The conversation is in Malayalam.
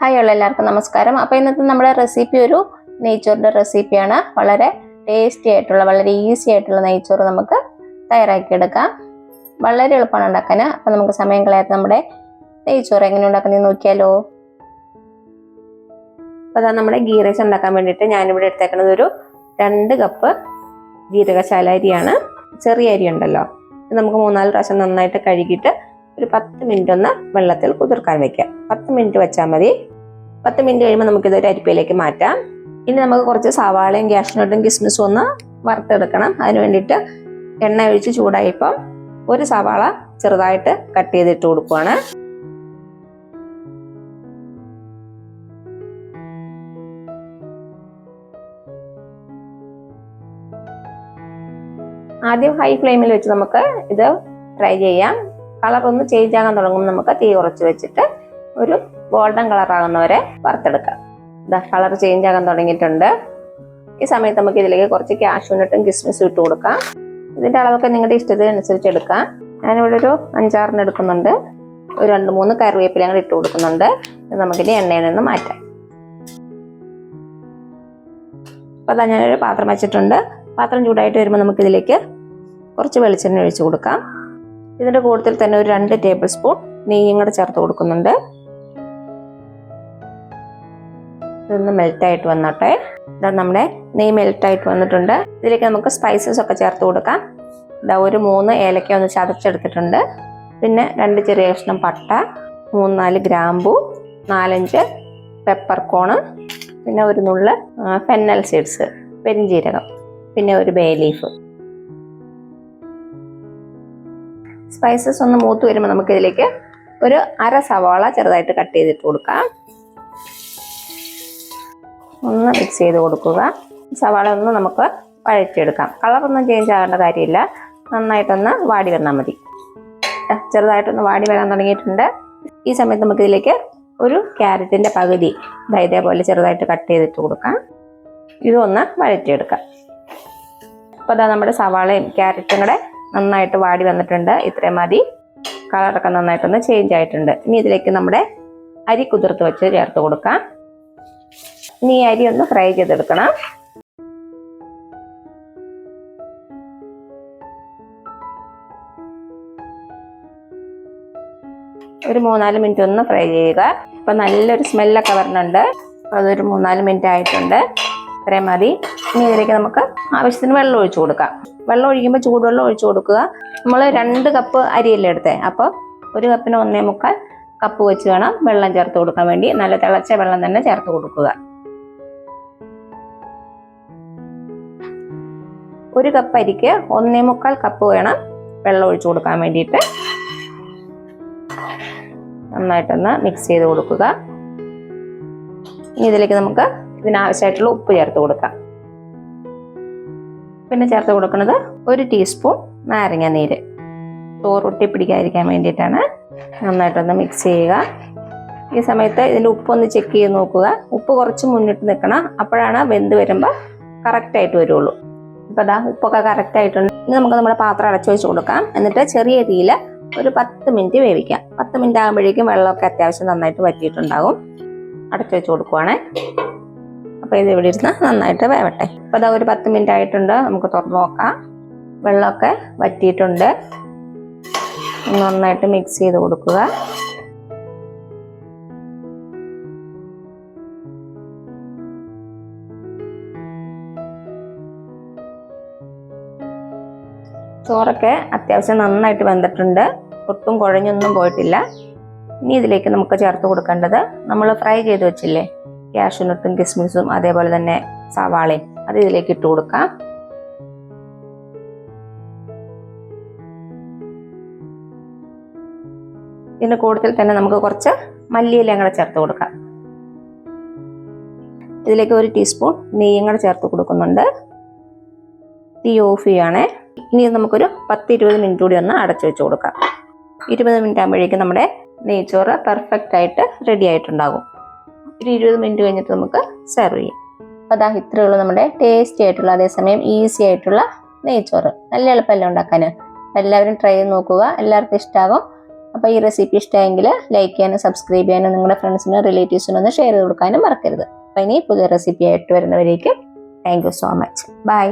ഹായ് ഉള്ള എല്ലാവർക്കും നമസ്കാരം. അപ്പോൾ ഇന്നത്തെ നമ്മുടെ റെസിപ്പി ഒരു നെയ്ച്ചോറിന്റെ റെസിപ്പിയാണ് വളരെ ടേസ്റ്റി ആയിട്ടുള്ള വളരെ ഈസി ആയിട്ടുള്ള നെയ്ച്ചോറ് നമുക്ക് തയ്യാറാക്കിയെടുക്കാം വളരെ എളുപ്പമാണ് ഉണ്ടാക്കാൻ. അപ്പോൾ നമുക്ക് സമയം കളയാത്ത നമ്മുടെ നെയ്ച്ചോറ് എങ്ങനെ ഉണ്ടാക്കുന്നത് നോക്കിയാലോ. അപ്പോൾ അതാ നമ്മുടെ ഗീ റൈസ് ഉണ്ടാക്കാൻ വേണ്ടിയിട്ട് ഞാനിവിടെ എടുത്തേക്കുന്നത് ഒരു രണ്ട് കപ്പ് ജീരകശാല അരിയാണ്. ചെറിയ അരി ഉണ്ടല്ലോ. നമുക്ക് മൂന്നാൽ പ്രാവശ്യം നന്നായിട്ട് കഴുകിയിട്ട് ഒരു പത്ത് മിനിറ്റ് ഒന്ന് വെള്ളത്തിൽ കുതിർക്കാൻ വെക്കാം. പത്ത് മിനിറ്റ് വെച്ചാൽ മതി. പത്ത് മിനിറ്റ് കഴിയുമ്പോൾ നമുക്കിത് ഒരു അരിപ്പയിലേക്ക് മാറ്റാം. ഇനി നമുക്ക് കുറച്ച് സവാളയും ക്യാഷ്നട്ടും കിസ്മിസും ഒന്ന് വറുത്തെടുക്കണം. അതിന് വേണ്ടിയിട്ട് എണ്ണ ഒഴിച്ച് ചൂടായപ്പോൾ ഒരു സവാള ചെറുതായിട്ട് കട്ട് ചെയ്തിട്ട് കൊടുക്കുവാണ്. ആദ്യം ഹൈ ഫ്ലെയിമിൽ വെച്ച് നമുക്ക് ഇത് ഫ്രൈ ചെയ്യാം. കളർ ഒന്ന് ചേഞ്ച് ആകാൻ തുടങ്ങുമ്പോൾ നമുക്ക് തീ കുറച്ച് വെച്ചിട്ട് ഒരു ഗോൾഡൻ കളർ ആകുന്നവരെ വറുത്തെടുക്കാം ഇതാ കളർ ചേഞ്ച് ആകാൻ തുടങ്ങിയിട്ടുണ്ട്. ഈ സമയത്ത് നമുക്ക് ഇതിലേക്ക് കുറച്ച് കാഷ്യൂനട്ടും കിസ്മിസും ഇട്ട് കൊടുക്കാം. ഇതിന്റെ അളവൊക്കെ നിങ്ങളുടെ ഇഷ്ടത്തിനനുസരിച്ച് എടുക്കാം. ഞാനിവിടെ ഒരു അഞ്ചാറിന് എടുക്കുന്നുണ്ട്. ഒരു രണ്ട് മൂന്ന് കറിവേപ്പില ഞങ്ങൾ ഇട്ട് കൊടുക്കുന്നുണ്ട്. ഇത് നമുക്കിനി എണ്ണയിൽ നിന്ന് മാറ്റാം. അപ്പോൾ അതാ ഞാനൊരു പാത്രം വെച്ചിട്ടുണ്ട്. പാത്രം ചൂടായിട്ട് വരുമ്പോൾ നമുക്കിതിലേക്ക് കുറച്ച് വെളിച്ചെണ്ണ ഒഴിച്ച് കൊടുക്കാം. ഇതിന്റെ കൂട്ടത്തിൽ തന്നെ ഒരു രണ്ട് ടേബിൾ സ്പൂൺ നെയ്യും കൂടെ ചേർത്ത് കൊടുക്കുന്നുണ്ട്. ഇതൊന്ന് മെൽറ്റായിട്ട് വന്നോട്ടെ. ഇതാ നമ്മുടെ നെയ്യ് മെൽറ്റായിട്ട് വന്നിട്ടുണ്ട്. ഇതിലേക്ക് നമുക്ക് സ്പൈസസ് ഒക്കെ ചേർത്ത് കൊടുക്കാം. ഇതാ ഒരു മൂന്ന് ഏലക്ക ഒന്ന് ചതച്ചെടുത്തിട്ടുണ്ട്. പിന്നെ രണ്ട് ചെറിയ കഷ്ണം പട്ട മൂന്ന് നാല് ഗ്രാമ്പു നാലഞ്ച് പെപ്പർ കോണ് പിന്നെ ഒരു നുള്ള് ഫെന്നൽ സീഡ്സ് പെരിഞ്ജീരകം പിന്നെ ഒരു ബേ ലീഫ് സ്പൈസസ് ഒന്ന് മൂത്ത് വരുമ്പോൾ നമുക്കിതിലേക്ക് ഒരു അര സവാള ചെറുതായിട്ട് കട്ട് ചെയ്തിട്ട് കൊടുക്കാം. ഒന്ന് മിക്സ് ചെയ്ത് കൊടുക്കുക. സവാള ഒന്ന് നമുക്ക് വഴറ്റിയെടുക്കാം. കളറൊന്നും ചേഞ്ച് ആകേണ്ട കാര്യമില്ല. നന്നായിട്ടൊന്ന് വാടി വന്നാൽ മതി. ചെറുതായിട്ടൊന്ന് വാടി വരാൻ തുടങ്ങിയിട്ടുണ്ട്. ഈ സമയത്ത് നമുക്ക് ഇതിലേക്ക് ഒരു ക്യാരറ്റിന്റെ പകുതി ഇതേപോലെ ചെറുതായിട്ട് കട്ട് ചെയ്തിട്ട് കൊടുക്കാം. ഇതൊന്ന് വഴറ്റിയെടുക്കാം. അപ്പോൾ അതാ നമ്മുടെ സവാളയും ക്യാരറ്റും കൂടെ നന്നായിട്ട് വാടി വന്നിട്ടുണ്ട്. ഇത്രയും മതി. കളറൊക്കെ നന്നായിട്ടൊന്ന് ചേഞ്ച് ആയിട്ടുണ്ട്. ഇനി ഇതിലേക്ക് നമ്മുടെ അരി കുതിർത്ത് വെച്ച് ചേർത്ത് കൊടുക്കാം. ഇനി അരി ഒന്ന് ഫ്രൈ ചെയ്തെടുക്കണം. ഒരു മൂന്നാൽ മിനിറ്റ് ഒന്ന് ഫ്രൈ ചെയ്യുക. ഇപ്പൊ നല്ലൊരു സ്മെല്ലൊക്കെ വരുന്നുണ്ട് അതൊരു മൂന്നാൽ മിനിറ്റ് ആയിട്ടുണ്ട്. ഇത്രയും മതി. ഇനി ഇതിലേക്ക് നമുക്ക് ആവശ്യത്തിന് വെള്ളം ഒഴിച്ചു കൊടുക്കാം. വെള്ളം ഒഴിക്കുമ്പോൾ ചൂടുവെള്ളം ഒഴിച്ചു കൊടുക്കുക. നമ്മൾ രണ്ട് കപ്പ് അരിയല്ലേ എടുത്തേ? അപ്പോൾ ഒരു കപ്പിന് ഒന്നേ മുക്കാൽ കപ്പ് വെച്ച് വേണം വെള്ളം ചേർത്ത് കൊടുക്കാൻ വേണ്ടി. നല്ല തിളച്ച വെള്ളം തന്നെ ചേർത്ത് കൊടുക്കുക. ഒരു കപ്പ് അരിക്ക് ഒന്നേ മുക്കാൽ കപ്പ് വേണം വെള്ളം ഒഴിച്ചു കൊടുക്കാൻ വേണ്ടിയിട്ട്. നന്നായിട്ടൊന്ന് മിക്സ് ചെയ്ത് കൊടുക്കുക. ഇനി ഇതിലേക്ക് നമുക്ക് ഇതിനാവശ്യമായിട്ടുള്ള ഉപ്പ് ചേർത്ത് കൊടുക്കാം. പിന്നെ ചേർത്ത് കൊടുക്കുന്നത് ഒരു ടീസ്പൂൺ നാരങ്ങ നീര്. ചോറ് ഒട്ടി പിടിക്കാതിരിക്കാൻ വേണ്ടിയിട്ടാണ് നന്നായിട്ടൊന്ന് മിക്സ് ചെയ്യുക. ഈ സമയത്ത് ഇതിന്റെ ഉപ്പൊന്ന് ചെക്ക് ചെയ്ത് നോക്കുക. ഉപ്പ് കുറച്ച് മുന്നിട്ട് നിൽക്കണം. അപ്പോഴാണ് വെന്ത് വരുമ്പോൾ കറക്റ്റായിട്ട് വരുള്ളൂ. ഇപ്പോൾ അതാ ഉപ്പൊക്കെ കറക്റ്റ് ആയിട്ടുണ്ട്. ഇനി നമുക്ക് നമ്മുടെ പാത്രം അടച്ചു വെച്ച് കൊടുക്കാം. എന്നിട്ട് ചെറിയ തീയിൽ ഒരു പത്ത് മിനിറ്റ് വേവിക്കാം. പത്ത് മിനിറ്റ് ആകുമ്പോഴേക്കും വെള്ളമൊക്കെ അത്യാവശ്യം നന്നായിട്ട് വറ്റിയിട്ടുണ്ടാകും അടച്ചു വെച്ച് കൊടുക്കുവാണേ. അപ്പോൾ ഇത് ഇവിടെ ഇരുന്ന് നന്നായിട്ട് വേവട്ടെ. അപ്പോൾ അതാ ഒരു പത്ത് മിനിറ്റ് ആയിട്ടുണ്ട്. നമുക്ക് തുറന്നു നോക്കാം. വെള്ളമൊക്കെ വറ്റിയിട്ടുണ്ട്. നന്നായിട്ട് മിക്സ് ചെയ്ത് കൊടുക്കുക. ചോറൊക്കെ അത്യാവശ്യം നന്നായിട്ട് വെന്തിട്ടുണ്ട്. ഒട്ടും കുഴഞ്ഞൊന്നും പോയിട്ടില്ല. ഇനി ഇതിലേക്ക് നമുക്ക് ചേർത്ത് കൊടുക്കേണ്ടത് നമ്മൾ ഫ്രൈ ചെയ്ത് വെച്ചില്ലേ? ക്യാഷ്യൂനട്ടും കിസ്മിസും അതേപോലെ തന്നെ സവാളയും. അത് ഇതിലേക്ക് ഇട്ട് കൊടുക്കാം. ഇതിന് കൂടുതൽ തന്നെ നമുക്ക് കുറച്ച് മല്ലിയിലയും കൂടെ ചേർത്ത് കൊടുക്കാം. ഇതിലേക്ക് ഒരു ടീസ്പൂൺ നെയ്യും കൂടെ ചേർത്ത് കൊടുക്കുന്നുണ്ട്. തീ ഓഫ് ചെയ്യുകയാണേ ഇനി നമുക്കൊരു പത്ത് ഇരുപത് മിനിറ്റ് കൂടി ഒന്ന് അടച്ചു വെച്ച് കൊടുക്കാം. ഇരുപത് മിനിറ്റ് ആകുമ്പോഴേക്കും നമ്മുടെ നെയ്ച്ചോറ് പെർഫെക്റ്റ് ആയിട്ട് റെഡി ആയിട്ടുണ്ടാകും. ഒരു ഇരുപത് മിനിറ്റ് കഴിഞ്ഞിട്ട് നമുക്ക് സെർവ് ചെയ്യാം. അപ്പോൾ അതാ ഇത്രയേ ഉള്ളൂ നമ്മുടെ ടേസ്റ്റി ആയിട്ടുള്ള അതേസമയം ഈസി ആയിട്ടുള്ള നെയ്ച്ചോറ്. നല്ല എളുപ്പമല്ലേ ഉണ്ടാക്കാൻ എല്ലാവരും ട്രൈ ചെയ്ത് നോക്കുക. എല്ലാവർക്കും ഇഷ്ടമാകും അപ്പോൾ ഈ റെസിപ്പി ഇഷ്ടമായെങ്കിൽ ലൈക്ക് ചെയ്യാനും സബ്സ്ക്രൈബ് ചെയ്യാനും നിങ്ങളുടെ ഫ്രണ്ട്സിനും റിലേറ്റീവ്സിനും ഒന്ന് ഷെയർ ചെയ്ത് കൊടുക്കാനും മറക്കരുത്. അപ്പോൾ ഇനി പുതിയ റെസിപ്പി ആയിട്ട് വരുന്നവരേക്കും thank you so much bye